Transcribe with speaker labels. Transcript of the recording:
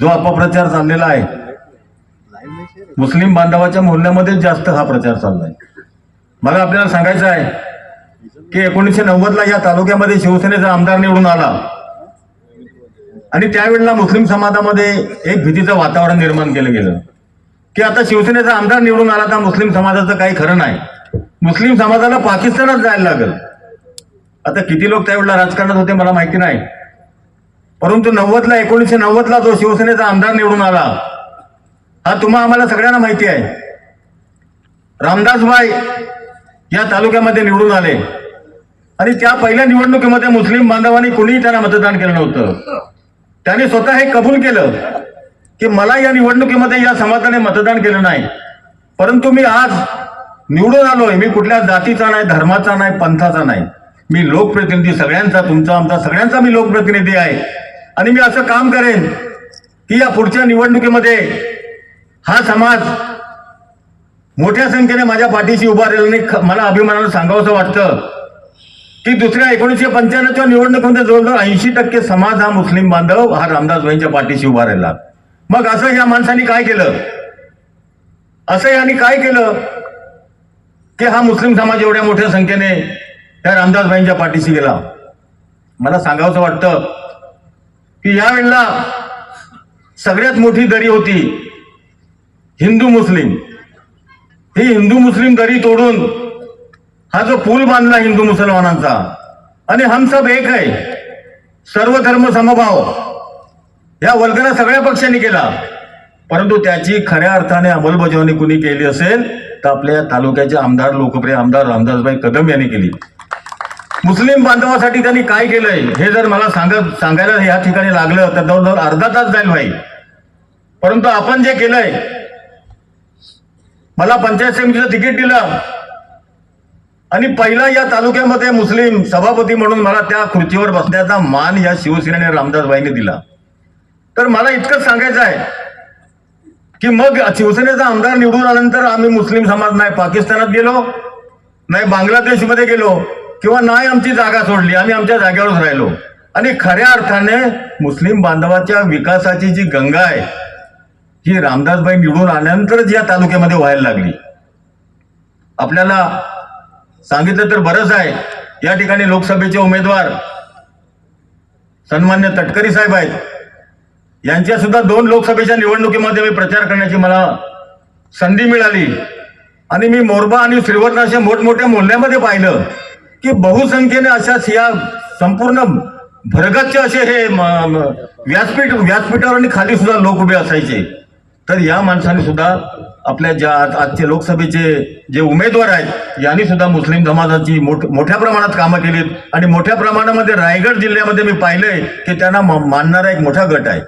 Speaker 1: जो अपप्रचार चाललेला आहे. मुस्लिम बांधवाच्या मोहल्ल्यामध्येच जास्त हा प्रचार चाललाय. मला आपल्याला सांगायचं आहे की एकोणीसशे नव्वदला या तालुक्यामध्ये शिवसेनेचा आमदार निवडून आला. आणि त्यावेळेला मुस्लिम समाजामध्ये एक भीतीचं वातावरण निर्माण केलं गेलं. की आता शिवसेनेचा आमदार निवडून आला तर मुस्लिम समाजाचं काही खरं नाही. मुस्लिम समाजाला पाकिस्तानात जायला लागल. आता किती लोक त्यावेळेला राजकारणात होते मला माहिती नाही. परंतु नव्वदला एकोणीसशे नव्वदला जो शिवसेनेचा आमदार निवडून आला हा तुम्हा आम्हाला सगळ्यांना माहिती आहे. रामदासबाई या तालुक्यामध्ये निवडून आले. आणि त्या पहिल्या निवडणुकीमध्ये मुस्लिम बांधवांनी कुणीही त्यांना मतदान केलं नव्हतं. त्याने स्वतः हे कबूल केलं की मला या निवडणुकीमध्ये या समाजाने मतदान केलं नाही. परंतु मी आज निवडून आलोय. मी कुठल्या जातीचा नाही धर्माचा नाही पंथाचा नाही. मी लोकप्रतिनिधी सगळ्यांचा तुमचा आमचा सगळ्यांचा मी लोकप्रतिनिधी आहे. आणि मी असं काम करेन की या पुढच्या निवडणुकीमध्ये हा समाज मोठ्या संख्येने माझ्या पाठीशी उभा राहिल्याने आणि मला अभिमानानं सांगावंसं वाटतं की दुसऱ्या एकोणीसशे पंच्याण्णवच्या निवडणुकीमध्ये जवळजवळ ऐंशी टक्के समाज हा मुस्लिम बांधव हा रामदासबाईंच्या पाठीशी उभा राहिला. मग असं या माणसाने काय केलं? असं यांनी काय केलं की हा मुस्लिम समाज एवढ्या मोठ्या संख्येने त्या रामदासबाईंच्या पाठीशी गेला? मला सांगावंसं वाटतं की यावेळेला सगळ्यात मोठी दरी होती हिंदू मुस्लिम. ही हिंदू मुस्लिम दरी तोडून हा जो पूल बांधला हिंदू मुसलमानांचा आणि हम सब एक आहे सर्व धर्म समभाव या वर्गाला सगळ्या पक्षांनी केला. परंतु त्याची खऱ्या अर्थाने अंमलबजावणी कुणी केली असेल तर आपल्या तालुक्याचे आमदार लोकप्रिय आमदार रामदासभाई कदम यांनी केली. मुस्लिम बांधवासाठी त्यांनी काय केलंय हे जर मला सांगत सांगायला या ठिकाणी लागलं तर जवळजवळ अर्धा तास जाईल भाई. परंतु आपण जे केलंय मला पंचायत समितीचं तिकीट दिलं. आणि पहिला या तालुक्यामध्ये मुस्लिम सभापती म्हणून मला त्या खुर्चीवर बसण्याचा मान या शिवसेनेने रामदासबाईंनी दिला. तर मला इतकंच सांगायचं आहे की मग शिवसेनेचा आमदार निवडून आल्यानंतर आम्ही मुस्लिम समाज नाही पाकिस्तानात गेलो नाही बांगलादेशमध्ये गेलो किंवा नाही आमची जागा सोडली आम्ही आमच्या जागेवरच राहिलो. आणि खऱ्या अर्थाने मुस्लिम बांधवाच्या विकासाची जी गंगा आहे ही रामदासबाई निवडून आल्यानंतरच या तालुक्यामध्ये व्हायला लागली. आपल्याला सांगितलं तर बरंच आहे या ठिकाणी लोकसभेचे उमेदवार सन्मान्य तटकरी साहेब आहेत. यांच्या सुद्धा दोन लोकसभेच्या निवडणुकीमध्ये मी प्रचार करण्याची मला संधी मिळाली. आणि मी मोरबा आणि श्रीवर्धन अशा मोठमोठ्या मोहल्ल्यामध्ये पाहिलं. की बहुसंख्येने अशा या संपूर्ण भरगतचे असे हे म- व्यासपीठ व्यासपीठावर आणि खाली सुद्धा लोक उभे असायचे. तर या माणसाने सुद्धा आपल्या ज्या आज- आजचे लोकसभेचे जे उमेदवार आहेत यांनी सुद्धा मुस्लिम समाजाची मोठ मोठ्या प्रमाणात कामं केलीत. आणि मोठ्या प्रमाणामध्ये रायगड जिल्ह्यामध्ये मी पाहिलंय की त्यांना मानणारा एक मोठा गट आहे.